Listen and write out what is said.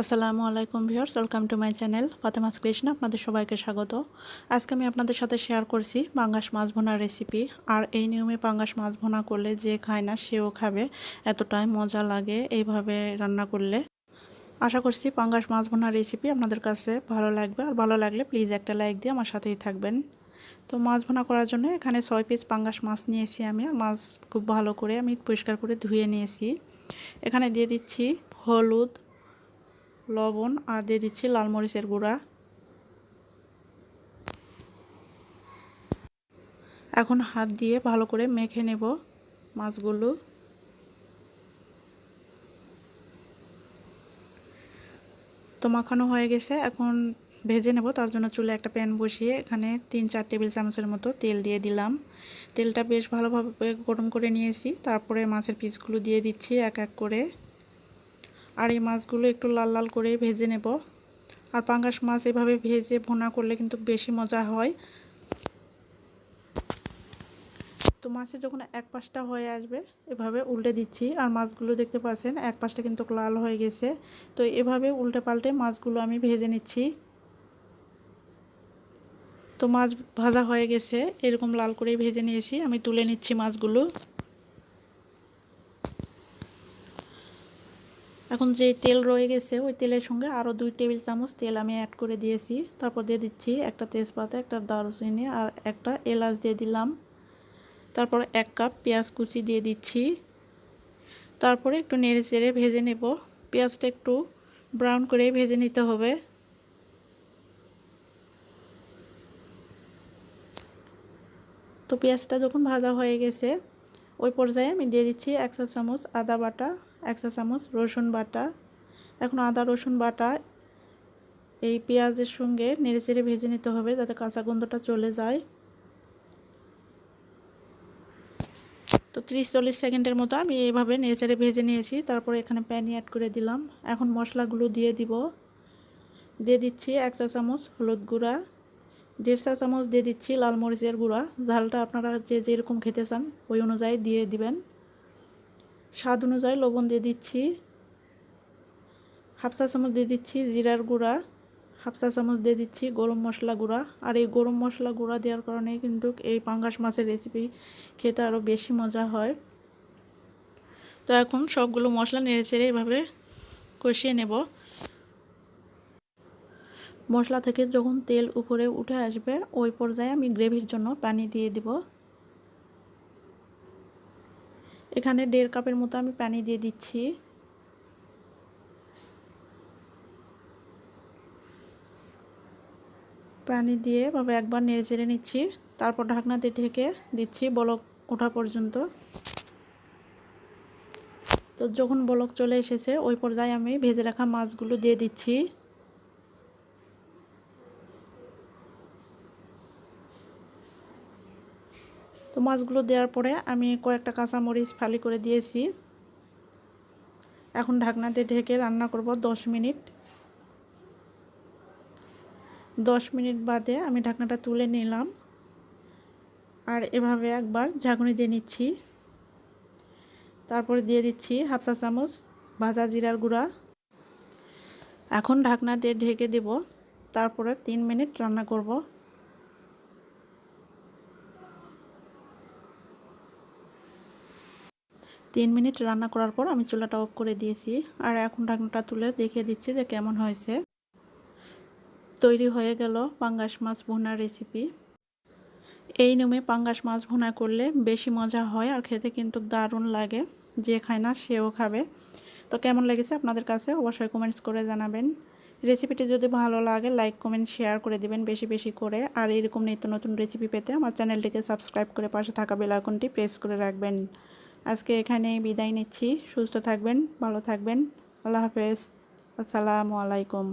আসসালামু আলাইকুম viewers, welcome to my channel Fatema's Krishna আপনাদের সবাইকে স্বাগত। আজকে আমি আপনাদের সাথে শেয়ার করছি পাঙ্গাস মাছ ভোনার রেসিপি আর এই নিয়মে পাঙ্গাস মাছ ভোনা করলে যে খায় না, সেও খাবে। এতটাই মজা লাগে এইভাবে রান্না করলে। আশা করছি পাঙ্গাস মাছ ভোনার রেসিপি আপনাদের কাছে ভালো লাগবে। আর ভালো লাগলে প্লিজ একটা লাইক দিয়ে আমার সাথেই থাকবেন। তো মাছ ভোনা করার জন্য এখানে ছয় পিস পাঙ্গাস মাছ নিয়েছি আমি। আর মাছ খুব ভালো করে আমি পরিষ্কার করে ধুয়ে নিয়েছি। এখানে দিয়ে দিচ্ছি হলুদ লবণ আর দিয়ে দিচ্ছি লাল মরিচের গুঁড়া। এখন হাত দিয়ে ভালো করে মেখে নেব মাছগুলো। তো মাখানো হয়ে গেছে, এখন ভেজে নেব। তার জন্য চুলে একটা প্যান বসিয়ে এখানে তিন চার টেবিল চামচের মতো তেল দিয়ে দিলাম। তেলটা বেশ ভালোভাবে গরম করে নিয়েছি। তারপরে মাছের পিসগুলো দিয়ে দিচ্ছি এক এক করে। আর এই মাছগুলো একটু লাল লাল করে ভেজে নেব। আর পাঙ্গাস মাছ এভাবে ভেজে ভোনা করলে কিন্তু বেশি মজা হয়। তো মাছের যখন এক পাশটা হয়ে আসবে, এভাবে উল্টে দিচ্ছি। আর মাছগুলো দেখতে পাচ্ছেন, এক পাশটা কিন্তু লাল হয়ে গেছে। তো এভাবে উল্টে পাল্টে মাছগুলো আমি ভেজে নিচ্ছি। তো মাছ ভাজা হয়ে গেছে, এরকম লাল করে ভেজে নিয়েছি। আমি তুলে নিচ্ছি মাছগুলো। এখন যে তেল রয়ে গেছে, ওই তেলের সঙ্গে আরও দুই টেবিল চামচ তেল আমি অ্যাড করে দিয়েছি। তারপর দিয়ে দিচ্ছি একটা তেজপাতা, একটা দারুচিনি আর একটা এলাচ দিয়ে দিলাম। তারপর এক কাপ পেঁয়াজ কুচি দিয়ে দিচ্ছি। তারপরে একটু নেড়ে চেড়ে ভেজে নেব। পেঁয়াজটা একটু ব্রাউন করে ভেজে নিতে হবে। তো পেঁয়াজটা যখন ভাজা হয়ে গেছে ওই পর্যায়ে আমি দিয়ে দিচ্ছি এক চা চামচ আদা বাটা, এক চা চামচ রসুন বাটা। এখন আদা, রসুন বাটা এই পেঁয়াজের সঙ্গে নেড়ে চেড়ে ভেজে নিতে হবে যাতে কাঁচা গন্ধটা চলে যায়। তো ত্রিশ চল্লিশ সেকেন্ডের মতো আমি এইভাবে নেড়ে চেড়ে ভেজে নিয়েছি, তারপর এখানে প্যানি অ্যাড করে দিলাম। এখন মশলাগুলো দিয়ে দিব। দিয়ে দিচ্ছি এক চা চামচ হলুদ গুঁড়া দেড় চা চামচ দিয়ে দিচ্ছি লাল মরিচের গুঁড়া। ঝালটা আপনারা যে যেরকম খেতে চান, ওই অনুযায়ী দিয়ে দিবেন। স্বাদ অনুযায়ী লবণ দিয়ে দিচ্ছি। হাফ চা চামচ দিয়ে দিচ্ছি জিরার গুঁড়া। হাফ চা চামচ দিয়ে দিচ্ছি গরম মশলা গুঁড়া। আর এই গরম মশলা গুঁড়া দেওয়ার কারণে কিন্তু এই পাঙ্গাস মাছের রেসিপি খেতে আরও বেশি মজা হয়। তো এখন সবগুলো মশলা নেড়ে চেড়ে এভাবে কষিয়ে নেব। মশলা থেকে যখন তেল উপরে উঠে আসবে, ওই পর্যায়ে আমি গ্রেভির জন্য পানি দিয়ে দিব। এখানে দেড় কাপের মতো আমি পানি দিয়ে দিচ্ছি। পানি দিয়ে ভাবে একবার নেড়ে চেড়ে নিচ্ছি। তারপর ঢাকনা দিয়ে ঢেকে দিচ্ছি বলক ওঠা পর্যন্ত। তো যখন বলক চলে এসেছে, ওই পর্যায়ে আমি ভেজে রাখা মাছগুলো দিয়ে দিচ্ছি। মাছগুলো দেওয়ার পরে আমি কয়েকটা কাঁচামরিচ ফালি করে দিয়েছি। এখন ঢাকনা দিয়ে ঢেকে রান্না করব দশ মিনিট। দশ মিনিট বাদে আমি ঢাকনাটা তুলে নিলাম। আর এভাবে একবার ঝাঁকুনি দিয়ে নিচ্ছি। তারপরে দিয়ে দিচ্ছি হাফসা চামচ ভাজা জিরার গুঁড়া। এখন ঢাকনা দিয়ে ঢেকে দেব। তারপরে তিন মিনিট রান্না করব। তিন মিনিট রান্না করার পর আমি চুলাটা অফ করে দিয়েছি আর এখন ঢাকনাটা তুলে দেখিয়ে দিচ্ছি যে কেমন হয়েছে। তৈরি হয়ে গেল পাঙ্গাস মাছ ভুনার রেসিপি এই নিয়মে পাঙ্গাস মাছ ভুনা করলে বেশি মজা হয় আর খেতে কিন্তু দারুণ লাগে। যে খায় না সেও খাবে। তো কেমন লেগেছে আপনাদের কাছে অবশ্যই কমেন্টস করে জানাবেন। রেসিপিটি যদি ভালো লাগে লাইক কমেন্ট শেয়ার করে দিবেন বেশি বেশি করে। আর এরকম নিত্য নতুন রেসিপি পেতে আমার চ্যানেলটিকে সাবস্ক্রাইব করে পাশে থাকা বেলাইকনটি প্রেস করে রাখবেন। আজকে এখানে বিদায় নিচ্ছি। সুস্থ থাকবেন ভালো থাকবেন। আল্লাহ হাফেজ। আসসালামু আলাইকুম।